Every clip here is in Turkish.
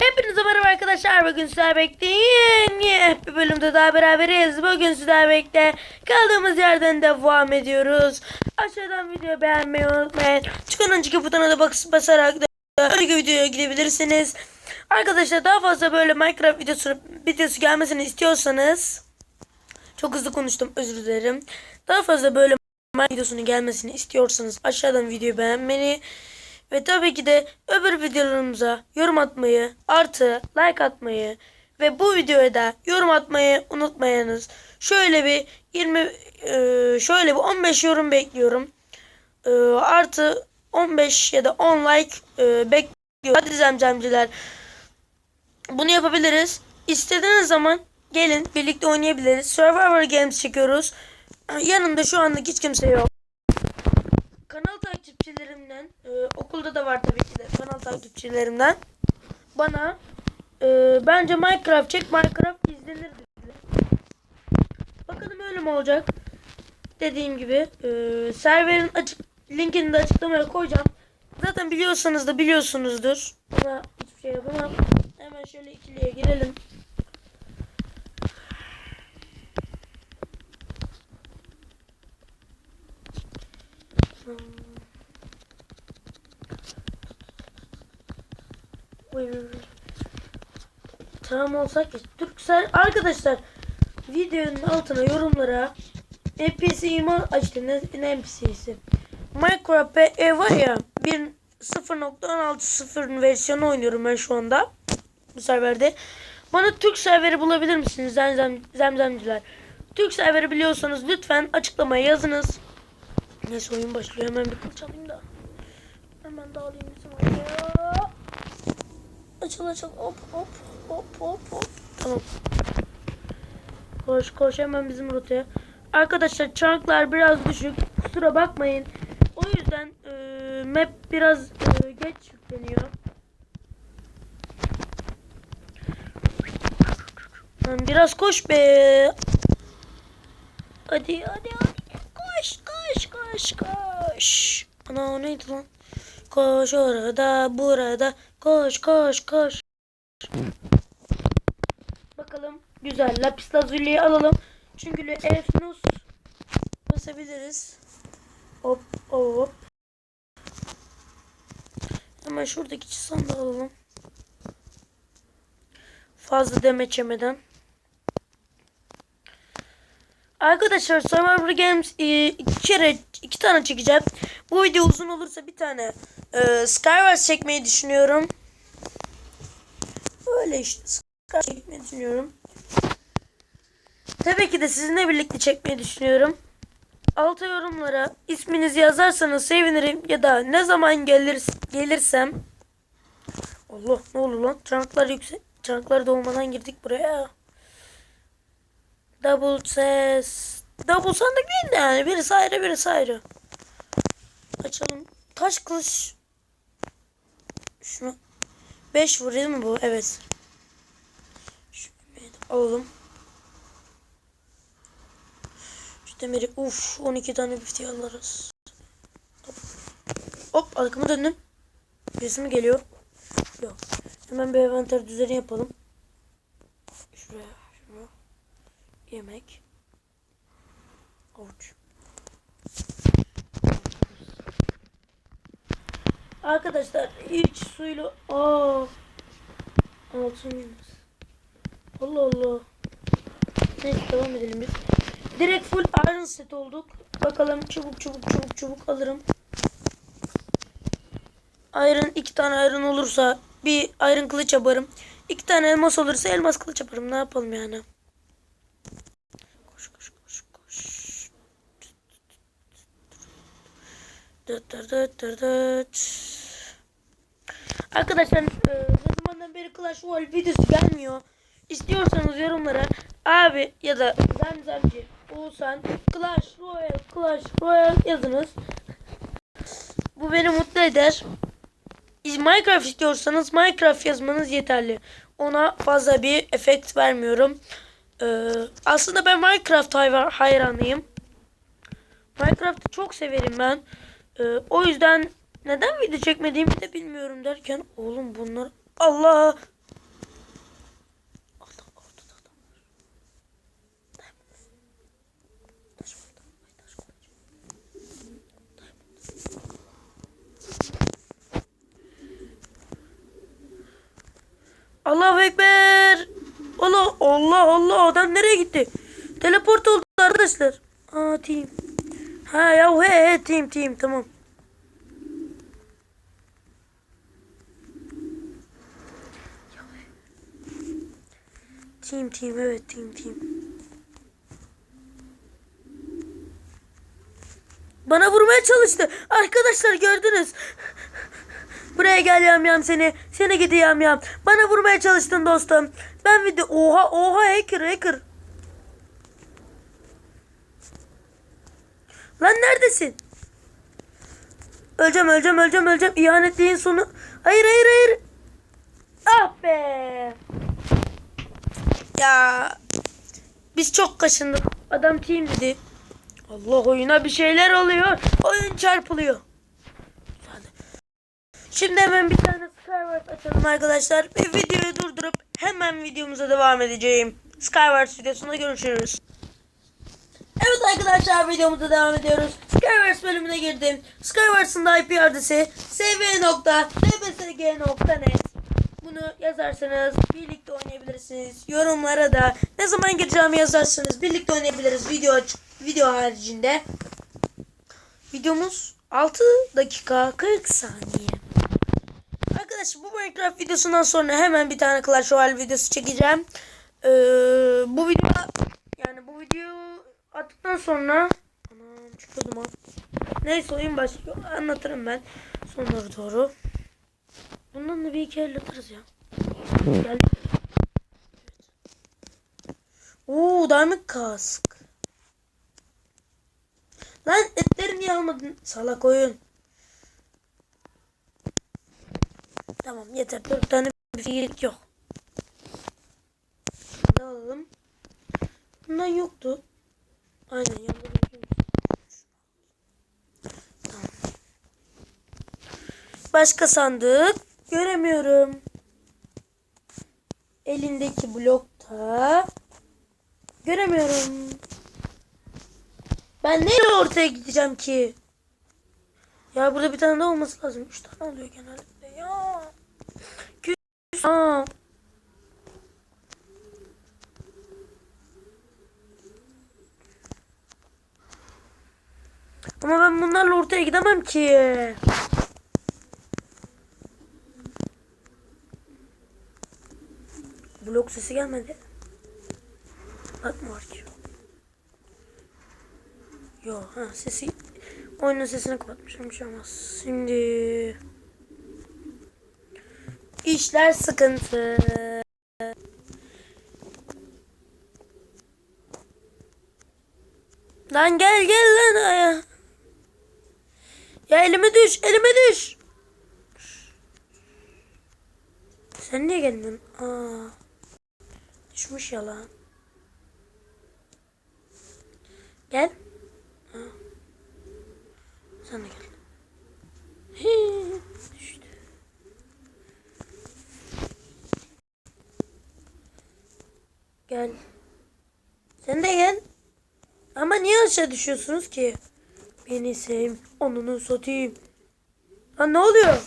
Hepinize merhaba arkadaşlar. Bugün sizlerle birlikte yeni bir bölümde daha beraberiz. Bugün sizlerle birlikte kaldığımız yerden devam ediyoruz. Aşağıdan videoyu beğenmeyi unutmayın. Çıkan önceki butona da bas basarak da önceki videoya gidebilirsiniz. Arkadaşlar daha fazla böyle Minecraft videosu, videosu gelmesini istiyorsanız çok hızlı konuştum özür dilerim. Daha fazla böyle Minecraft videosunun gelmesini istiyorsanız aşağıdan videoyu beğenmeyi ve tabii ki de öbür videolarımıza yorum atmayı, artı like atmayı ve bu videoya da yorum atmayı unutmayınız. Şöyle bir 20 e, şöyle bir 15 yorum bekliyorum. E, artı 15 ya da 10 like e, bekliyorum. Hadi zemzemciler. Bunu yapabiliriz. İstediğiniz zaman gelin birlikte oynayabiliriz. Survivor Games çekiyoruz. Yanımda şu anlık hiç kimse yok. Kanal takipçilerimden, e, okulda da var tabii ki de kanal takipçilerimden bana e, bence Minecraft çek Minecraft izlenir dediler. Bakalım öyle mi olacak? Dediğim gibi e, serverin açık linkini de açıklamaya koyacağım. Zaten biliyorsanız da biliyorsunuzdur. Buna hiçbir şey yapamam. Hemen şöyle ikiliye girelim. Buyurun. Tamam olsak ya. Türksel arkadaşlar videonun altına yorumlara NPC iman açtı ne, NPC'si. Minecraft PE var ya 1.0.16.0 versiyonu oynuyorum ben şu anda. Bu serverde. Bana Türk serveri bulabilir misiniz zemzem, zemzemciler? Türk serveri biliyorsanız lütfen açıklamaya yazınız. Neyse oyun başlıyor. Hemen bir kılıç alayım da. Hemen dağılayım. Açıl açıl hop hop hop hop hop. Tamam. Koş koş hemen bizim rotaya. Arkadaşlar çanklar biraz düşük. Kusura bakmayın. O yüzden e, map biraz e, geç yükleniyor. Biraz koş be. Hadi hadi hadi. Koş koş koş koş. Ana o neydi lan? Koş orada burada. Koş koş koş. Bakalım. Güzel. Lapis lazuliyi alalım. Çünkü Efnus basabiliriz. Hop hop. Hemen şuradaki çisan da alalım. Fazla demeç yemeden. Arkadaşlar Survivor Games e, iki kere iki tane çekeceğim. Bu video uzun olursa bir tane e, Skywars çekmeyi düşünüyorum. Öyle işte Skywars çekmeyi düşünüyorum. Tabii ki de sizinle birlikte çekmeyi düşünüyorum. Alta yorumlara isminizi yazarsanız sevinirim ya da ne zaman gelir gelirsem Allah ne olur lan çanklar yüksek çanklar dolmadan girdik buraya. Double ses. Double sandık değil de yani. Birisi ayrı birisi ayrı. Açalım. Kaç kılıç? Şunu. 5 vuruyor mu bu? Evet. Şunu alalım. Şu demiri. Uf 12 tane bifteyi alırız. Hop. Hop arkamı döndüm. Birisi mi geliyor? Yok. Hemen bir envanter düzeni yapalım. Şuraya. Şuraya yemek avuç arkadaşlar hiç suyla aa! Altın yunus Allah Allah. Neyse devam edelim biz. Direkt full iron set olduk. Bakalım çubuk çubuk çubuk çubuk alırım. İron iki tane iron olursa bir iron kılıç yaparım. İki tane elmas olursa elmas kılıç yaparım. Ne yapalım yani Koş koş koş koş. Arkadaşlar e, zamandan beri Clash Royale videosu gelmiyor. İstiyorsanız yorumlara abi ya da Zemzemci Oğuzhan Clash Royale Clash Royale yazınız. Bu beni mutlu eder. Minecraft istiyorsanız Minecraft yazmanız yeterli. Ona fazla bir efekt vermiyorum. Ee, aslında ben Minecraft hayran, hayranıyım. Minecraft'ı çok severim ben. Ee, o yüzden neden video çekmediğimi de bilmiyorum derken oğlum bunlar Allah Allahu Ekber. Allah Allah Allah adam nereye gitti? Teleport oldu arkadaşlar. Aa team. Ha ya he team team tamam. Team team evet team team. Bana vurmaya çalıştı. Arkadaşlar gördünüz. Buraya gel yam yam seni. Seni gidi yam yam. Bana vurmaya çalıştın dostum. Ben video... Oha oha hacker hacker. Lan neredesin? Öleceğim öleceğim öleceğim öleceğim. İhanetliğin sonu. Hayır hayır hayır. Ah be. Ya. Biz çok kaşındık. Adam team dedi. Allah oyuna bir şeyler oluyor. Oyun çarpılıyor. Şimdi hemen bir tane Skyward açalım arkadaşlar. Ve videoyu durdurup hemen videomuza devam edeceğim. Skyward videosunda görüşürüz. Evet arkadaşlar videomuza devam ediyoruz. Skywars bölümüne girdim. Skywars'ın IP adresi sv.dbsg.net Bunu yazarsanız birlikte oynayabilirsiniz. Yorumlara da ne zaman gireceğimi yazarsanız birlikte oynayabiliriz video video haricinde. Videomuz 6 dakika 40 saniye. Arkadaşlar bu Minecraft videosundan sonra hemen bir tane Clash Royale videosu çekeceğim. Ee, bu video yani bu video attıktan sonra anam çıkıyordum ha. Neyse oyun başlıyor. Anlatırım ben sonları doğru. Bundan da bir iki el atarız ya. Gel. Oo diamond kask. Lan etleri niye almadın? Salak oyun. Tamam yeter. Dört tane bir fiillik yok. Bunu da alalım. Bundan yoktu. Aynen yanında bir. Tamam. Başka sandık göremiyorum. Elindeki blokta göremiyorum. Ben nereye ortaya gideceğim ki? Ya burada bir tane daha olması lazım. Üç tane oluyor genellikle ya. Küs. Aa. Ama ben bunlarla ortaya gidemem ki. Blok sesi gelmedi. Bak mı var ki? Yo ha sesi oyunun sesini kapatmışım bir şey. Şimdi işler sıkıntı. Lan gel gel lan aya. Ya elime düş, elime düş. Sen niye geldin? Aa. Düşmüş ya lan. Gel. Ha. Sen de gel. Düştü. Gel. Sen de gel. Ama niye aşağı düşüyorsunuz ki? Beni sev, onunu satayım. Ha ne oluyor?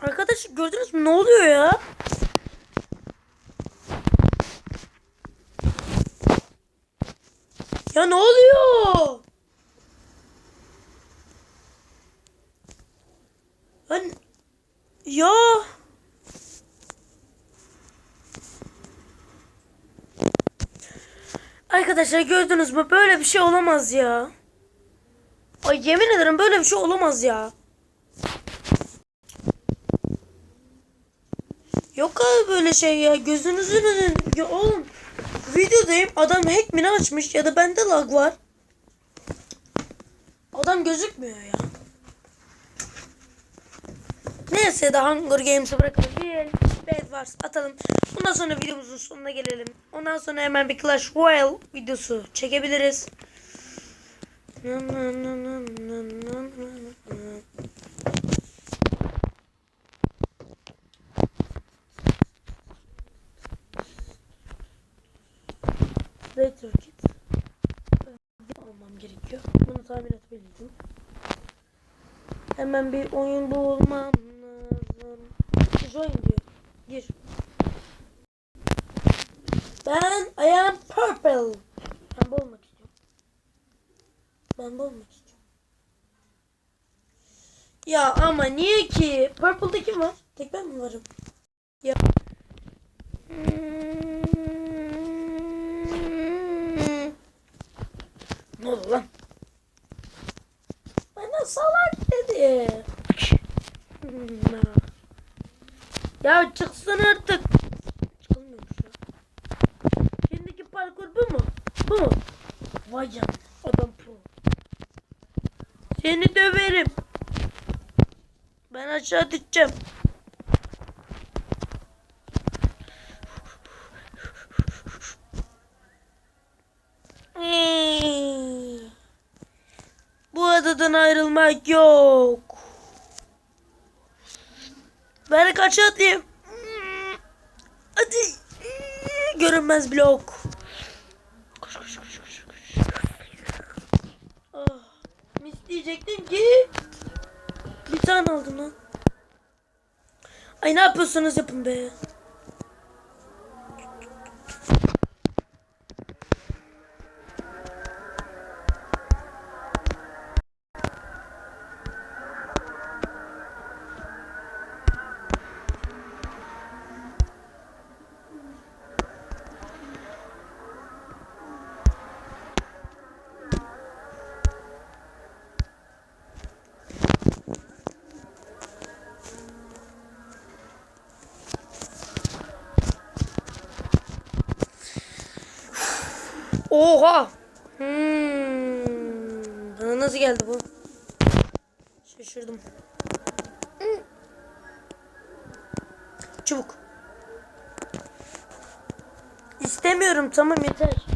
Arkadaş gördünüz mü ne oluyor? Ya ne oluyor? Ben ya Arkadaşlar gördünüz mü? Böyle bir şey olamaz ya. Ay yemin ederim böyle bir şey olamaz ya. Yok abi böyle şey ya. Gözünüzün önün. Oğlum. Videodayım. Adam hack mi ne açmış ya da bende lag var. Adam gözükmüyor ya. Neyse de Hunger Games'ı bırakalım. Bed Wars atalım. Ondan sonra videomuzun sonuna gelelim. Ondan sonra hemen bir Clash Royale videosu çekebiliriz. Later Kit almam gerekiyor. Bunu tahmin etmeliydim. Hemen bir oyun bulmam lazım. Join diyor. Gir. Ben I am purple. Ben bu olmak istiyorum. Ben bu olmak istiyorum. Ya ama niye ki? Purple'da kim var? Tek ben mi varım? Ya. Ne oldu lan? Bana salak dedi. Ya çıksın artık. Çıkılmıyormuş ya. Şimdiki parkur bu mu? Bu mu? Vay canına. Adam pro. Seni döverim. Ben aşağı düşeceğim. Hmm. Bu adadan ayrılmak yok. Ben kaç atayım? Hmm. Hadi. Görünmez blok. Koş koş koş koş koş. Ah, mis diyecektim ki. Bir tane aldım lan. Ay ne yapıyorsunuz yapın be. Oha. Hmm. Bana nasıl geldi bu? Şaşırdım. Çabuk. İstemiyorum tamam yeter.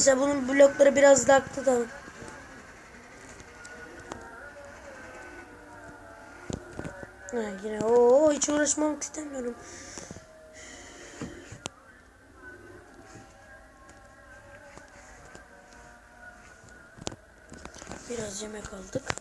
Arkadaşlar bunun blokları biraz daktı da. Ha, yine o hiç uğraşmamak istemiyorum. Biraz yemek aldık.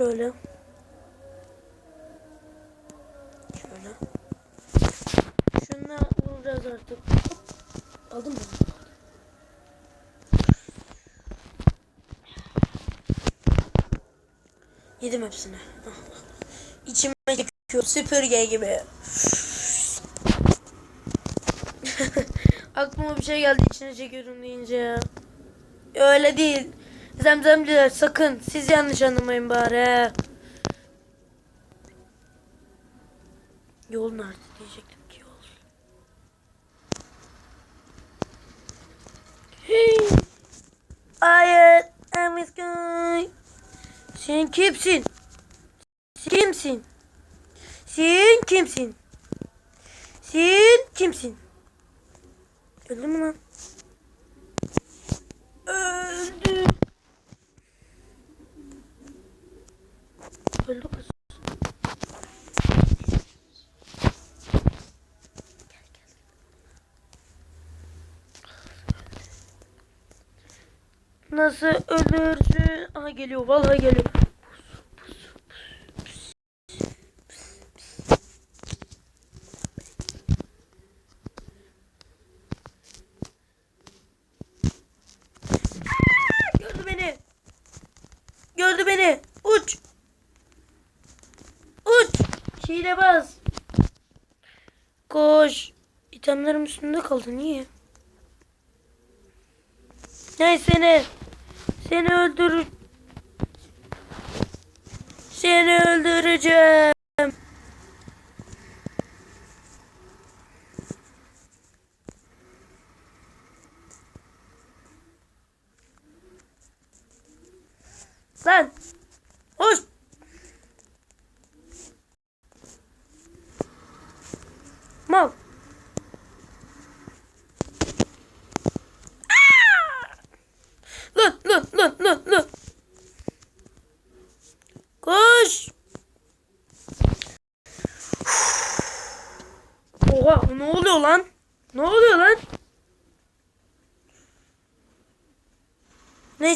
Şöyle. Şöyle. Şununla vuracağız artık. Hop. Aldım mı? Yedim hepsini. İçime çekiyor. Süpürge gibi. Aklıma bir şey geldi içine çekiyorum deyince. Öyle değil. Zemzemciler sakın siz yanlış anlamayın bari. Yol nerede diyecektim ki yol. Hey. Hayır. I'm sky. Sen kimsin? Kimsin? Sen kimsin? Sen kimsin? Öldü mü lan? Nasıl ölürsün? Aha geliyor vallahi geliyor. Gördü beni. Gördü beni. Uç. Uç. Şeyle bas. Koş. İtemlerim üstünde kaldı. Niye? Neyse ne. Seni öldür. Seni öldüreceğim. Oha ne oluyor lan? Ne oluyor lan?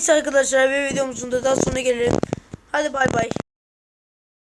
Neyse arkadaşlar bir videomuzun da daha sonuna gelelim. Hadi bay bay.